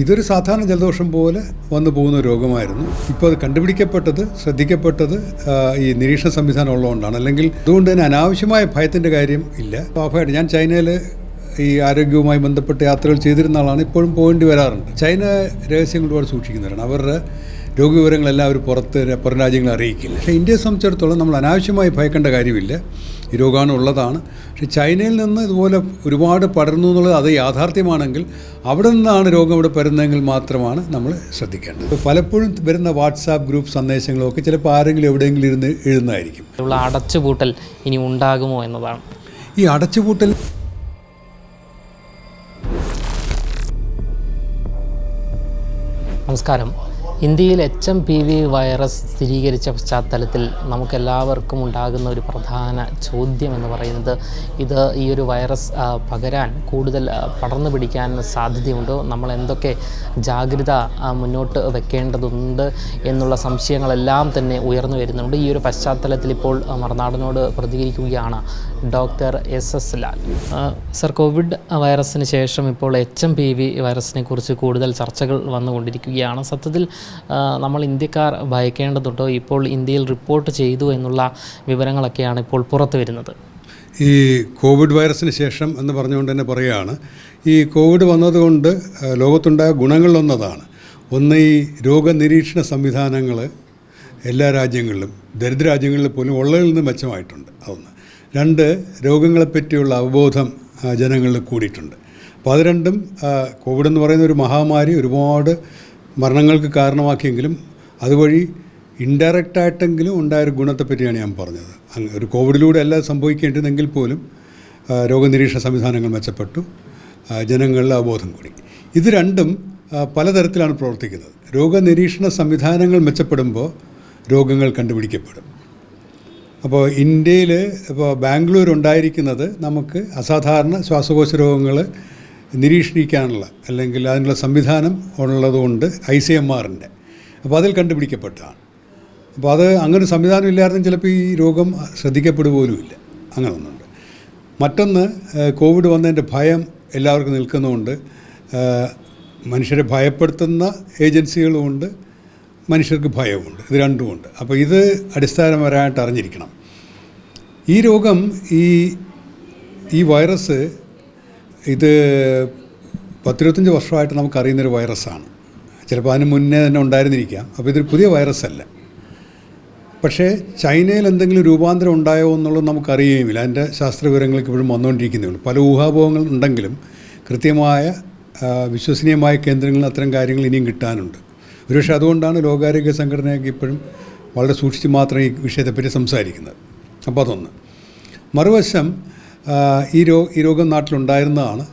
ഇതൊരു സാധാരണ ജലദോഷം പോലെ വന്നു പോകുന്ന രോഗമായിരുന്നു. ഇപ്പോൾ അത് കണ്ടുപിടിക്കപ്പെട്ടത് ശ്രദ്ധിക്കപ്പെട്ടത് ഈ നിരീക്ഷണ സംവിധാനം ഉള്ളതുകൊണ്ടാണ്. അല്ലെങ്കിൽ അതുകൊണ്ട് തന്നെ അനാവശ്യമായ ഭയത്തിന്റെ കാര്യം ഇല്ല. സ്വാഭാവികമായിട്ട് ഞാൻ ചൈനയിൽ ഈ ആരോഗ്യവുമായി ബന്ധപ്പെട്ട് യാത്രകൾ ചെയ്തിരുന്ന ആളാണ്. ഇപ്പോഴും പോകേണ്ടി വരാറുണ്ട്. ചൈന രഹസ്യങ്ങൾ ഒരുപാട് സൂക്ഷിക്കുന്നവരാണ്. അവരുടെ രോഗവിവരങ്ങളെല്ലാം അവർ പുറത്ത് പുറം രാജ്യങ്ങളെ അറിയിക്കില്ല. പക്ഷേ ഇന്ത്യയെ സംബന്ധിച്ചിടത്തോളം നമ്മൾ അനാവശ്യമായി ഭയക്കേണ്ട കാര്യമില്ല. ഈ രോഗമാണ് ഉള്ളതാണ്. പക്ഷേ ചൈനയിൽ നിന്ന് ഇതുപോലെ ഒരുപാട് പടർന്നു എന്നുള്ളത് അത് യാഥാർത്ഥ്യമാണെങ്കിൽ അവിടെ നിന്നാണ് രോഗം ഇവിടെ പരുന്നതെങ്കിൽ മാത്രമാണ് നമ്മൾ ശ്രദ്ധിക്കേണ്ടത്. പലപ്പോഴും വരുന്ന വാട്സാപ്പ് ഗ്രൂപ്പ് സന്ദേശങ്ങളൊക്കെ ചിലപ്പോൾ ആരെങ്കിലും എവിടെയെങ്കിലും ഇരുന്ന് എഴുതുന്നതായിരിക്കും. ഉള്ള അടച്ചുപൂട്ടൽ ഇനി ഉണ്ടാകുമോ എന്നതാണ്. ഈ അടച്ചുപൂട്ടൽ നമസ്കാരം. ഇന്ത്യയിൽ H M P V virus സ്ഥിരീകരിച്ച പശ്ചാത്തലത്തിൽ നമുക്കെല്ലാവർക്കും ഉണ്ടാകുന്ന ഒരു പ്രധാന ചോദ്യം എന്ന് പറയുന്നത് ഇത് ഈ ഒരു വൈറസ് പകരാൻ കൂടുതൽ പടർന്നു പിടിക്കാൻ സാധ്യതയുണ്ടോ? നമ്മൾ എന്തൊക്കെ ജാഗ്രത മുന്നോട്ട് വെക്കേണ്ടതുണ്ട് എന്നുള്ള സംശയങ്ങളെല്ലാം തന്നെ ഉയർന്നു വരുന്നുണ്ട്. ഈ ഒരു പശ്ചാത്തലത്തിൽ ഇപ്പോൾ മറുനാടിനോട് പ്രതികരിക്കുകയാണ് doctor S S Lal. Sir Covid വൈറസിന് ശേഷം ഇപ്പോൾ എച്ച് എം പി വി വൈറസിനെ കുറിച്ച് കൂടുതൽ ചർച്ചകൾ വന്നുകൊണ്ടിരിക്കുകയാണ്. സത്യത്തിൽ നമ്മൾ ഇന്ത്യക്കാർ ഭയക്കേണ്ടതുണ്ടോ? ഇപ്പോൾ ഇന്ത്യയിൽ റിപ്പോർട്ട് ചെയ്തു എന്നുള്ള വിവരങ്ങളൊക്കെയാണ് ഇപ്പോൾ പുറത്തു വരുന്നത്. ഈ കോവിഡ് വൈറസിന് ശേഷം എന്ന് പറഞ്ഞുകൊണ്ട് തന്നെ പറയുകയാണ്. ഈ കോവിഡ് വന്നതുകൊണ്ട് ലോകത്തുണ്ടായ ഗുണങ്ങളിലൊന്നതാണ്. ഒന്ന് ഈ രോഗനിരീക്ഷണ സംവിധാനങ്ങൾ എല്ലാ രാജ്യങ്ങളിലും ദരിദ്ര രാജ്യങ്ങളിൽ പോലും ഉള്ളതിൽ നിന്ന് മെച്ചമായിട്ടുണ്ട്. അതൊന്ന്. രണ്ട് രോഗങ്ങളെപ്പറ്റിയുള്ള അവബോധം ജനങ്ങളിൽ കൂടിയിട്ടുണ്ട്. അപ്പോൾ അത് രണ്ടും കോവിഡ് എന്ന് പറയുന്ന ഒരു മഹാമാരി ഒരുപാട് മരണങ്ങൾക്ക് കാരണമാക്കിയെങ്കിലും അതുവഴി ഇൻഡയറക്റ്റ് ആയിട്ടെങ്കിലും ഉണ്ടായൊരു ഗുണത്തെപ്പറ്റിയാണ് ഞാൻ പറഞ്ഞത്. അങ്ങ് ഒരു കോവിഡിലൂടെ അല്ല സംഭവിക്കേണ്ടതെങ്കിൽ പോലും രോഗനിരീക്ഷണ സംവിധാനങ്ങൾ മെച്ചപ്പെട്ടു ജനങ്ങളുടെ അവബോധം കൂടി. ഇത് രണ്ടും പലതരത്തിലാണ് പ്രവർത്തിക്കുന്നത്. രോഗനിരീക്ഷണ സംവിധാനങ്ങൾ മെച്ചപ്പെടുമ്പോൾ രോഗങ്ങൾ കണ്ടുപിടിക്കപ്പെടും. അപ്പോൾ ഇന്ത്യയിൽ ഇപ്പോൾ ബാംഗ്ലൂർ ഉണ്ടായിരിക്കുന്നത് നമുക്ക് അസാധാരണ ശ്വാസകോശ രോഗങ്ങൾ നിരീക്ഷിക്കാനുള്ള അല്ലെങ്കിൽ അതിനുള്ള സംവിധാനം ഉള്ളതുകൊണ്ട് ഐ സി എം ആറിന്റെ. അപ്പോൾ അതിൽ കണ്ടുപിടിക്കപ്പെട്ടതാണ്. അപ്പോൾ അത് അങ്ങനെ സംവിധാനം ഇല്ലായിരുന്നെങ്കിൽ ചിലപ്പോൾ ഈ രോഗം ശ്രദ്ധിക്കപ്പെടുക പോലുമില്ല അങ്ങനെ ഒന്നുണ്ട് മറ്റൊന്ന് കോവിഡ് വന്നതിന്റെ ഭയം എല്ലാവർക്കും നിൽക്കുന്നതുകൊണ്ട് മനുഷ്യരെ ഭയപ്പെടുത്തുന്ന ഏജൻസികളുമുണ്ട് മനുഷ്യർക്ക് ഭയവുമുണ്ട്. ഇത് രണ്ടുമുണ്ട്. അപ്പോൾ ഇത് അടിസ്ഥാനപരമായിട്ട് അറിഞ്ഞിരിക്കണം. ഈ രോഗം ഈ ഈ വൈറസ് ഇത് പത്തിരുപത്തഞ്ച് വർഷമായിട്ട് നമുക്കറിയുന്നൊരു വൈറസാണ്. ചിലപ്പോൾ അതിന് മുന്നേ തന്നെ ഉണ്ടായിരുന്നിരിക്കാം. അപ്പോൾ ഇതൊരു പുതിയ വൈറസ് അല്ല പക്ഷേ ചൈനയിൽ എന്തെങ്കിലും രൂപാന്തരം ഉണ്ടായോ എന്നുള്ളത് നമുക്കറിയുകയുമില്ല അതിന്റെ ശാസ്ത്ര വിവരങ്ങൾക്ക് ഇപ്പോഴും വന്നുകൊണ്ടിരിക്കുന്നേ ഉള്ളൂ. പല ഊഹാപോഹങ്ങൾ ഉണ്ടെങ്കിലും കൃത്യമായ വിശ്വസനീയമായ കേന്ദ്രങ്ങളിൽ അത്തരം കാര്യങ്ങൾ ഇനിയും കിട്ടാനുണ്ട്. ഒരുപക്ഷെ അതുകൊണ്ടാണ് ലോകാരോഗ്യ സംഘടനയൊക്കെ ഇപ്പോഴും വളരെ സൂക്ഷിച്ച് മാത്രമേ ഈ വിഷയത്തെപ്പറ്റി സംസാരിക്കുന്നത്. അപ്പോൾ അതൊന്ന്. മറുവശം ഈ രോ ഈ രോഗം നാട്ടിലുണ്ടായിരുന്നതാണ്.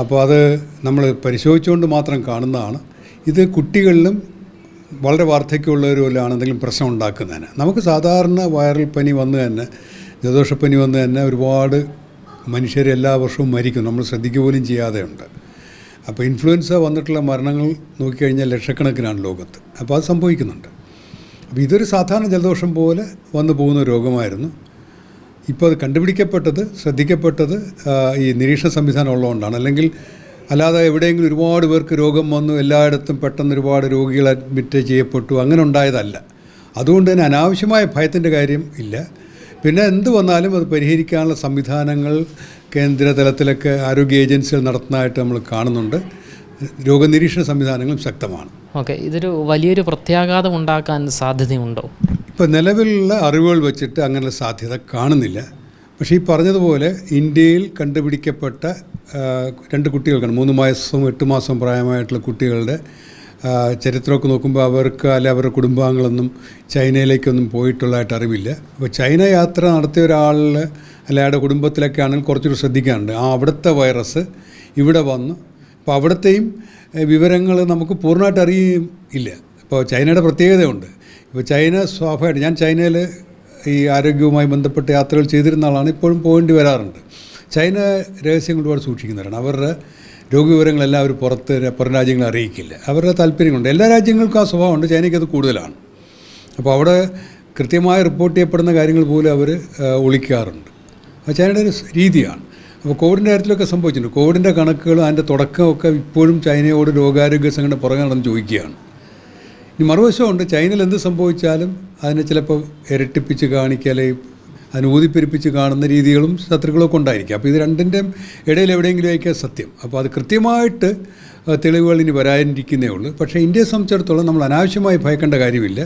അപ്പോൾ അത് നമ്മൾ പരിശോധിച്ചുകൊണ്ട് മാത്രം കാണുന്നതാണ്. ഇത് കുട്ടികളിലും വളരെ വാർദ്ധക്യമുള്ളവരുമെല്ലാം എന്തെങ്കിലും പ്രശ്നം ഉണ്ടാക്കുന്നതിന്. നമുക്ക് സാധാരണ വൈറൽ പനി വന്നു തന്നെ ജലദോഷപ്പനി വന്നു തന്നെ ഒരുപാട് മനുഷ്യർ എല്ലാ വർഷവും മരിക്കും. നമ്മൾ ശ്രദ്ധിക്കുക പോലും ചെയ്യാതെ ഉണ്ട് അപ്പോൾ ഇൻഫ്ലുവൻസ വന്നിട്ടുള്ള മരണങ്ങൾ നോക്കിക്കഴിഞ്ഞാൽ ലക്ഷക്കണക്കിനാണ് ലോകത്ത്. അപ്പോൾ അത് സംഭവിക്കുന്നുണ്ട്. അപ്പോൾ ഇതൊരു സാധാരണ ജലദോഷം പോലെ വന്നു പോകുന്ന രോഗമായിരുന്നു. ഇപ്പോൾ അത് കണ്ടുപിടിക്കപ്പെട്ടത് ശ്രദ്ധിക്കപ്പെട്ടത് ഈ നിരീക്ഷണ സംവിധാനം ഉള്ളതുകൊണ്ടാണ്. അല്ലെങ്കിൽ അല്ലാതെ എവിടെയെങ്കിലും ഒരുപാട് പേർക്ക് രോഗം വന്നു എല്ലായിടത്തും പെട്ടെന്ന് ഒരുപാട് രോഗികൾ അഡ്മിറ്റ് ചെയ്യപ്പെട്ടു അങ്ങനെ ഉണ്ടായതല്ല. അതുകൊണ്ട് തന്നെ അനാവശ്യമായ ഭയത്തിന്റെ കാര്യം ഇല്ല. പിന്നെ എന്ത് വന്നാലും അത് പരിഹരിക്കാനുള്ള സംവിധാനങ്ങൾ കേന്ദ്ര തലത്തിലൊക്കെ ആരോഗ്യ ഏജൻസികൾ നടത്തുന്നതായിട്ട് നമ്മൾ കാണുന്നുണ്ട്. രോഗനിരീക്ഷണ സംവിധാനങ്ങളും ശക്തമാണ്. ഓക്കെ ഇതൊരു വലിയൊരു പ്രത്യാഘാതം ഉണ്ടാക്കാൻ സാധ്യതയുണ്ടോ? ഇപ്പോൾ നിലവിലുള്ള അറിവുകൾ വെച്ചിട്ട് അങ്ങനെ സാധ്യത കാണുന്നില്ല. പക്ഷേ ഈ പറഞ്ഞതുപോലെ ഇന്ത്യയിൽ കണ്ടുപിടിക്കപ്പെട്ട രണ്ട് കുട്ടികൾക്കാണ്. മൂന്ന് മാസവും എട്ട് മാസം പ്രായമായിട്ടുള്ള കുട്ടികളുടെ ചരിത്രമൊക്കെ നോക്കുമ്പോൾ അവർക്ക് അല്ലെ അവരുടെ കുടുംബാംഗങ്ങളൊന്നും ചൈനയിലേക്കൊന്നും പോയിട്ടുള്ളതായിട്ട് അറിവില്ല. അപ്പോൾ ചൈന യാത്ര നടത്തിയ ഒരാളിൽ അല്ലെ അയാളുടെ കുടുംബത്തിലൊക്കെ ആണെങ്കിൽ കുറച്ചുകൂടി ശ്രദ്ധിക്കാനുണ്ട്. ആ അവിടുത്തെ വൈറസ് ഇവിടെ വന്നു. അപ്പോൾ അവിടുത്തെയും വിവരങ്ങൾ നമുക്ക് പൂർണമായിട്ട് ഇല്ല. ഇപ്പോൾ ചൈനയുടെ പ്രത്യേകതയുണ്ട്. ഇപ്പോൾ ചൈന സ്വാഭാവികമായിട്ട് ഞാൻ ചൈനയിൽ ഈ ആരോഗ്യവുമായി ബന്ധപ്പെട്ട് യാത്രകൾ ചെയ്തിരുന്ന ആളാണ്. ഇപ്പോഴും പോകേണ്ടി വരാറുണ്ട്. ചൈന രഹസ്യങ്ങൾ ഒരുപാട് സൂക്ഷിക്കുന്നവരാണ്. അവരുടെ രോഗവിവരങ്ങളെല്ലാം അവർ പുറത്ത് പുറം രാജ്യങ്ങളെ അറിയിക്കില്ല. അവരുടെ താല്പര്യങ്ങളുണ്ട്. എല്ലാ രാജ്യങ്ങൾക്കും ആ സ്വഭാവമുണ്ട് ചൈനയ്ക്ക് അത് കൂടുതലാണ്. അപ്പോൾ അവിടെ കൃത്യമായി റിപ്പോർട്ട് ചെയ്യപ്പെടുന്ന കാര്യങ്ങൾ പോലും അവർ ഒളിക്കാറുണ്ട്. അത് ചൈനയുടെ ഒരു രീതിയാണ്. അപ്പോൾ കോവിഡിന്റെ കാര്യത്തിലൊക്കെ സംഭവിച്ചിട്ടുണ്ട്. കോവിഡിന്റെ കണക്കുകളും അതിന്റെ തുടക്കമൊക്കെ ഇപ്പോഴും ചൈനയോട് രോഗാരോഗ്യ സംഘടന പുറകെ നടന്ന് ചോദിക്കുകയാണ്. ഇനി മറുവശമുണ്ട് ചൈനയിൽ എന്ത് സംഭവിച്ചാലും അതിനെ ചിലപ്പോൾ ഇരട്ടിപ്പിച്ച് കാണിക്കുക അല്ലെങ്കിൽ അതിനെ ഊതിപ്പെരിപ്പിച്ച് കാണുന്ന രീതികളും ശത്രുക്കളൊക്കെ ഉണ്ടായിരിക്കും. അപ്പോൾ ഇത് രണ്ടിന്റെയും ഇടയിൽ എവിടെയെങ്കിലും ആയിരിക്കാം സത്യം. അപ്പോൾ അത് കൃത്യമായിട്ട് തെളിവുകൾ ഇനി വരാനിരിക്കുന്നേ ഉള്ളൂ. പക്ഷേ ഇന്ത്യയെ സംബന്ധിച്ചിടത്തോളം നമ്മൾ അനാവശ്യമായി ഭയക്കേണ്ട കാര്യമില്ല.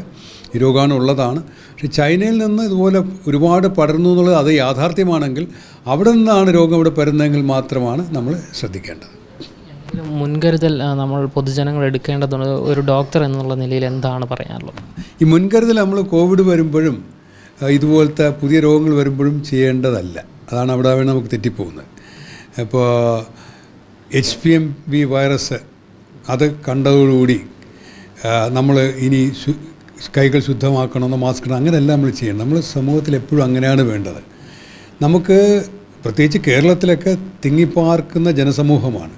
ഈ രോഗാണു ഉള്ളതാണ്. പക്ഷേ ചൈനയിൽ നിന്ന് ഇതുപോലെ ഒരുപാട് പടർന്നു എന്നുള്ളത് അത് യാഥാർത്ഥ്യമാണെങ്കിൽ അവിടെ നിന്നാണ് രോഗം ഇവിടെ പരുന്നതെങ്കിൽ മാത്രമാണ് നമ്മൾ ശ്രദ്ധിക്കേണ്ടത്. എന്തെങ്കിലും മുൻകരുതൽ നമ്മൾ പൊതുജനങ്ങൾ എടുക്കേണ്ടതുണ്ട്. ഒരു ഡോക്ടർ എന്നുള്ള നിലയിൽ എന്താണ് പറയാനുള്ളത്? ഈ മുൻകരുതൽ നമ്മൾ കോവിഡ് വരുമ്പോഴും ഇതുപോലത്തെ പുതിയ രോഗങ്ങൾ വരുമ്പോഴും ചെയ്യേണ്ടതല്ല. അതാണ് അവിടെ നമുക്ക് തെറ്റിപ്പോകുന്നത്. ഇപ്പോൾ H P M V virus അത് കണ്ടതോടുകൂടി നമ്മൾ ഇനി കൈകൾ ശുദ്ധമാക്കണമെന്നോ മാസ്ക് ഇടണം അങ്ങനെയല്ല നമ്മൾ ചെയ്യണം നമ്മൾ സമൂഹത്തിൽ എപ്പോഴും അങ്ങനെയാണ് വേണ്ടത്. നമുക്ക് പ്രത്യേകിച്ച് കേരളത്തിലൊക്കെ തിങ്ങിപ്പാർക്കുന്ന ജനസമൂഹമാണ്.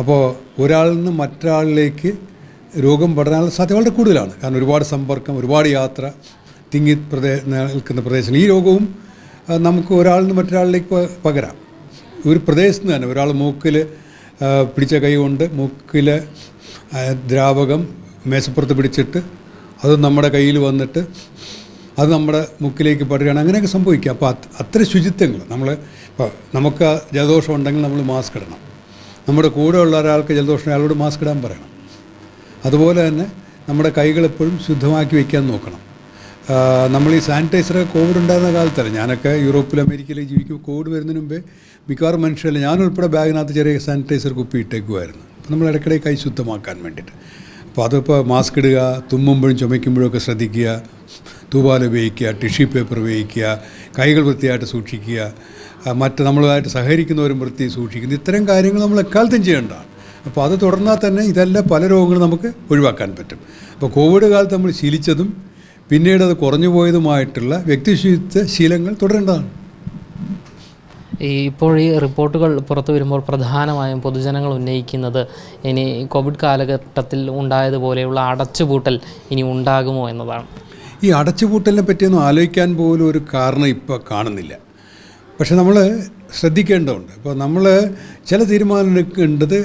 അപ്പോൾ ഒരാളിൽ നിന്ന് മറ്റൊരാളിലേക്ക് രോഗം പടരാനുള്ള സാധ്യത വളരെ കൂടുതലാണ്. കാരണം ഒരുപാട് സമ്പർക്കം ഒരുപാട് യാത്ര തിങ്ങി പ്രദേ നിൽക്കുന്ന പ്രദേശങ്ങൾ. ഈ രോഗവും നമുക്ക് ഒരാളിൽ നിന്ന് മറ്റൊരാളിലേക്ക് പകരാം. ഒരു പ്രദേശത്ത് തന്നെ ഒരാൾ മൂക്കിൽ പിടിച്ച കൈ കൊണ്ട് മൂക്കിൽ ദ്രാവകം മേശപ്പുറത്ത് പിടിച്ചിട്ട് അത് നമ്മുടെ കയ്യിൽ വന്നിട്ട് അത് നമ്മുടെ മുക്കിലേക്ക് പടരുകയാണ്. അങ്ങനെയൊക്കെ സംഭവിക്കുക അപ്പോൾ അത്ര ശുചിത്വങ്ങൾ നമ്മൾ ഇപ്പോൾ നമുക്ക് ജലദോഷം ഉണ്ടെങ്കിൽ നമ്മൾ മാസ്ക് ഇടണം. നമ്മുടെ കൂടെ ഉള്ള ഒരാൾക്ക് ജലദോഷം അയാളോട് മാസ്ക് ഇടാൻ പറയണം. അതുപോലെ തന്നെ നമ്മുടെ കൈകൾ എപ്പോഴും ശുദ്ധമാക്കി വയ്ക്കാൻ നോക്കണം. നമ്മൾ ഈ സാനിറ്റൈസർ കോവിഡ് ഉണ്ടായിരുന്ന കാലത്തല്ല ഞാനൊക്കെ യൂറോപ്പിലും അമേരിക്കയിലും ജീവിക്കും കോവിഡ് വരുന്നതിന് മുമ്പേ മിക്കവാറും മനുഷ്യരല്ല ഞാനുൾപ്പെടെ ബാഗിനകത്ത് ചെറിയ സാനിറ്റൈസർ കുപ്പി ഇട്ടേക്കുമായിരുന്നു അപ്പോൾ നമ്മൾ ഇടയ്ക്കിടെ കൈ ശുദ്ധമാക്കാൻ വേണ്ടിയിട്ട്. അപ്പോൾ അതിപ്പോൾ മാസ്ക് ഇടുക തുമ്മുമ്പോഴും ചുമയ്ക്കുമ്പോഴും ഒക്കെ ശ്രദ്ധിക്കുക തൂവാല ഉപയോഗിക്കുക ടിഷ്യൂ പേപ്പർ ഉപയോഗിക്കുക കൈകൾ വൃത്തിയായിട്ട് സൂക്ഷിക്കുക മറ്റ് നമ്മളുമായിട്ട് സഹകരിക്കുന്നവരും വൃത്തി സൂക്ഷിക്കുന്നു. ഇത്തരം കാര്യങ്ങൾ നമ്മൾ എക്കാലത്തും ചെയ്യേണ്ടതാണ്. അപ്പോൾ അത് തുടർന്നാൽ തന്നെ ഇതെല്ലാം പല രോഗങ്ങളും നമുക്ക് ഒഴിവാക്കാൻ പറ്റും. അപ്പോൾ കോവിഡ് കാലത്ത് നമ്മൾ ശീലിച്ചതും പിന്നീട് അത് കുറഞ്ഞു പോയതുമായിട്ടുള്ള വ്യക്തിശുചിത്വ ശീലങ്ങൾ തുടരേണ്ടതാണ്. ഈ ഇപ്പോൾ ഈ റിപ്പോർട്ടുകൾ പുറത്തു വരുമ്പോൾ പ്രധാനമായും പൊതുജനങ്ങൾ ഉന്നയിക്കുന്നത് ഇനി കോവിഡ് കാലഘട്ടത്തിൽ ഉണ്ടായതുപോലെയുള്ള അടച്ചുപൂട്ടൽ ഇനി ഉണ്ടാകുമോ എന്നതാണ്. ഈ അടച്ചുപൂട്ടലിനെ പറ്റിയൊന്നും ആലോചിക്കാൻ പോലും ഒരു കാരണം ഇപ്പോൾ കാണുന്നില്ല. പക്ഷെ നമ്മൾ ശ്രദ്ധിക്കേണ്ടതുണ്ട്. ഇപ്പോൾ നമ്മൾ ചില തീരുമാനം എടുക്കേണ്ടത്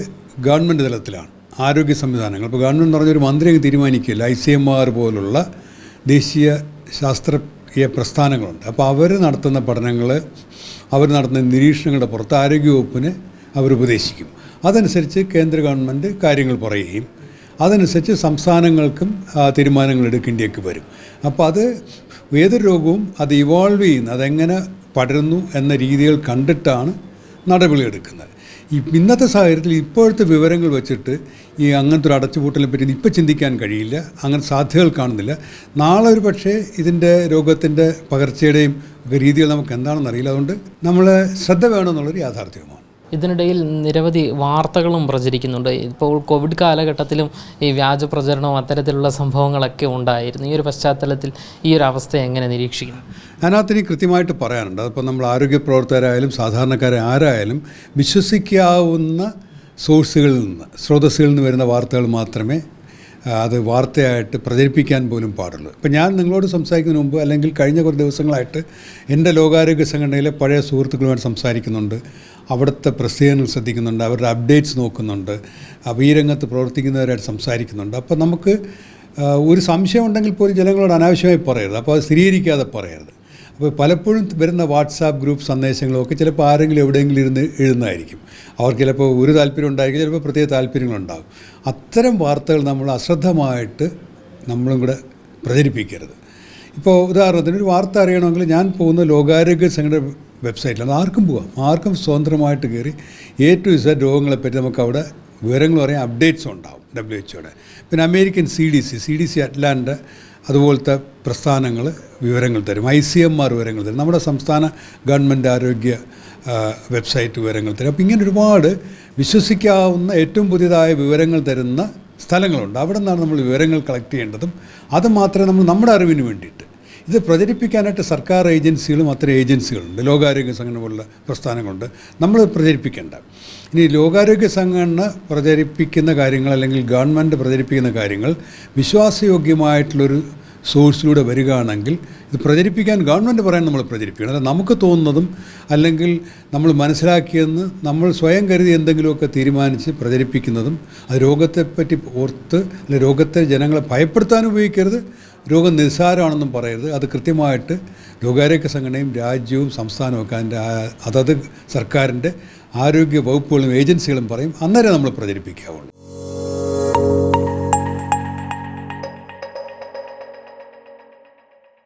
ഗവൺമെന്റ് തലത്തിലാണ് ആരോഗ്യ സംവിധാനങ്ങൾ. ഇപ്പോൾ ഗവൺമെന്റ് പറഞ്ഞൊരു മന്ത്രി അങ്ങ് തീരുമാനിക്കില്ല ഐ സി എം ആർ പോലുള്ള ദേശീയ ശാസ്ത്രീയ പ്രസ്ഥാനങ്ങളുണ്ട്. അപ്പോൾ അവർ നടത്തുന്ന പഠനങ്ങൾ അവർ നടത്തുന്ന നിരീക്ഷണങ്ങളുടെ പുറത്ത് ആരോഗ്യവകുപ്പിന് അവർ ഉപദേശിക്കും. അതനുസരിച്ച് കേന്ദ്ര ഗവൺമെന്റ് കാര്യങ്ങൾ പറയുകയും അതനുസരിച്ച് സംസ്ഥാനങ്ങൾക്കും തീരുമാനങ്ങൾ എടുക്കേണ്ടിയൊക്കെ വരും. അപ്പോൾ അത് ഏതൊരു രോഗവും അത് ഇവോൾവ് ചെയ്യുന്ന അതെങ്ങനെ പടരുന്നു എന്ന രീതികൾ കണ്ടിട്ടാണ് നടപടി എടുക്കുന്നത്. ഈ ഇന്നത്തെ സാഹചര്യത്തിൽ ഇപ്പോഴത്തെ വിവരങ്ങൾ വെച്ചിട്ട് ഈ അങ്ങനത്തെ ഒരു അടച്ചുപൂട്ടലിനെ പറ്റി ഇപ്പോൾ ചിന്തിക്കാൻ കഴിയില്ല. അങ്ങനെ സാധ്യതകൾ കാണുന്നില്ല. നാളെ ഒരു പക്ഷേ ഇതിന്റെ രോഗത്തിന്റെ പകർച്ചയുടെയും രീതികൾ നമുക്ക് എന്താണെന്ന് അറിയില്ല. അതുകൊണ്ട് നമ്മൾ ശ്രദ്ധ വേണമെന്നുള്ളൊരു യാഥാർത്ഥ്യമാണ് ഇതിനിടയിൽ നിരവധി വാർത്തകളും പ്രചരിക്കുന്നുണ്ട്. ഇപ്പോൾ കോവിഡ് കാലഘട്ടത്തിലും ഈ വ്യാജ പ്രചരണവും അത്തരത്തിലുള്ള സംഭവങ്ങളൊക്കെ ഉണ്ടായിരുന്നു. ഈ ഒരു പശ്ചാത്തലത്തിൽ ഈ ഒരു അവസ്ഥ എങ്ങനെ നിരീക്ഷിക്കുന്നു? അതിനകത്ത് കൃത്യമായിട്ട് പറയാനുണ്ട്. അതിപ്പോൾ നമ്മൾ ആരോഗ്യ പ്രവർത്തകരായാലും സാധാരണക്കാരെ ആരായാലും വിശ്വസിക്കാവുന്ന സോഴ്സുകളിൽ നിന്ന് സ്രോതസ്സുകളിൽ നിന്ന് വരുന്ന വാർത്തകൾ മാത്രമേ അത് വാർത്തയായിട്ട് പ്രചരിപ്പിക്കാൻ പോലും പാടുള്ളൂ. ഇപ്പം ഞാൻ നിങ്ങളോട് സംസാരിക്കുന്ന മുമ്പ് അല്ലെങ്കിൽ കഴിഞ്ഞ കുറച്ച് ദിവസങ്ങളായിട്ട് എന്റെ ലോകാരോഗ്യ സംഘടനയിലെ പഴയ സുഹൃത്തുക്കളുമായിട്ട് സംസാരിക്കുന്നുണ്ട്. അവിടുത്തെ പ്രസിഡന്റ് ശ്രദ്ധിക്കുന്നുണ്ട് അവരുടെ അപ്ഡേറ്റ്സ് നോക്കുന്നുണ്ട് അപ്പോൾ ഈ രംഗത്ത് പ്രവർത്തിക്കുന്നവരായിട്ട് സംസാരിക്കുന്നുണ്ട്. അപ്പോൾ നമുക്ക് ഒരു സംശയം ഉണ്ടെങ്കിൽ പോലും ജനങ്ങളോട് അനാവശ്യമായി പറയരുത്. അപ്പോൾ അത് സ്ഥിരീകരിക്കാതെ പറയരുത്. അപ്പോൾ പലപ്പോഴും വരുന്ന വാട്സാപ്പ് ഗ്രൂപ്പ് സന്ദേശങ്ങളൊക്കെ ചിലപ്പോൾ ആരെങ്കിലും എവിടെയെങ്കിലും ഇരുന്ന് എഴുതുന്നതായിരിക്കും. അവർക്ക് ചിലപ്പോൾ ഒരു താല്പര്യം ഉണ്ടായിരിക്കും ചിലപ്പോൾ പ്രത്യേക താല്പര്യങ്ങളുണ്ടാകും അത്തരം വാർത്തകൾ നമ്മൾ അശ്രദ്ധമായിട്ട് നമ്മളും കൂടെ പ്രചരിപ്പിക്കരുത്. ഇപ്പോൾ ഉദാഹരണത്തിന് ഒരു വാർത്ത അറിയണമെങ്കിൽ ഞാൻ പോകുന്ന ലോകാരോഗ്യ സംഘടന വെബ്സൈറ്റിലാണ് ആർക്കും പോകാം ആർക്കും സ്വതന്ത്രമായിട്ട് കയറി എ ടു ഇസഡ് രോഗങ്ങളെപ്പറ്റി നമുക്ക് അവിടെ വിവരങ്ങൾ പറയാൻ അപ്ഡേറ്റ്സ് ഉണ്ടാവും ഡബ്ല്യു എച്ച്ഒയുടെ പിന്നെ American C D C C D C അറ്റ്ലാന്റെ അതുപോലത്തെ പ്രസ്ഥാനങ്ങൾ വിവരങ്ങൾ തരും. ഐ സി എം ആർ വിവരങ്ങൾ തരും. നമ്മുടെ സംസ്ഥാന ഗവൺമെന്റ് ആരോഗ്യ വെബ്സൈറ്റ് വിവരങ്ങൾ തരും. അപ്പോൾ ഇങ്ങനെ ഒരുപാട് വിശ്വസിക്കാവുന്ന ഏറ്റവും പുതിയതായ വിവരങ്ങൾ തരുന്ന സ്ഥലങ്ങളുണ്ട്. അവിടെ നിന്നാണ് നമ്മൾ വിവരങ്ങൾ കളക്ട് ചെയ്യേണ്ടതും. അത് മാത്രമേ നമ്മൾ നമ്മുടെ അറിവിന് വേണ്ടിയിട്ട് ഇത് പ്രചരിപ്പിക്കാനായിട്ട് സർക്കാർ ഏജൻസികളും അത്തരം ഏജൻസികളുണ്ട്. ലോകാരോഗ്യ സംഘടന പോലുള്ള പ്രസ്ഥാനങ്ങളുണ്ട്. നമ്മൾ പ്രചരിപ്പിക്കേണ്ട. ഇനി ലോകാരോഗ്യ സംഘടന പ്രചരിപ്പിക്കുന്ന കാര്യങ്ങൾ അല്ലെങ്കിൽ ഗവൺമെന്റ് പ്രചരിപ്പിക്കുന്ന കാര്യങ്ങൾ വിശ്വാസയോഗ്യമായിട്ടുള്ളൊരു സോഴ്സിലൂടെ വരികയാണെങ്കിൽ ഇത് പ്രചരിപ്പിക്കാൻ ഗവൺമെന്റ് പറയാൻ നമ്മൾ പ്രചരിപ്പിക്കണം. അല്ല നമുക്ക് തോന്നുന്നതും അല്ലെങ്കിൽ നമ്മൾ മനസ്സിലാക്കിയെന്ന് നമ്മൾ സ്വയം കരുതി എന്തെങ്കിലുമൊക്കെ തീരുമാനിച്ച് പ്രചരിപ്പിക്കുന്നതും അത് രോഗത്തെപ്പറ്റി ഓർത്ത് അല്ലെ രോഗത്തെ ജനങ്ങളെ ഭയപ്പെടുത്താൻ ഉപയോഗിക്കരുത്. രോഗം നിസ്സാരമാണെന്നും പറയരുത്. അത് കൃത്യമായിട്ട് ലോകാരോഗ്യ സംഘടനയും രാജ്യവും സംസ്ഥാനവും ഒക്കെ അതിന്റെ അതത് സർക്കാരിന്റെ ആരോഗ്യ വകുപ്പുകളും ഏജൻസികളും പറയും. അന്നേരം നമ്മൾ പ്രചരിപ്പിക്കാവുള്ളൂ.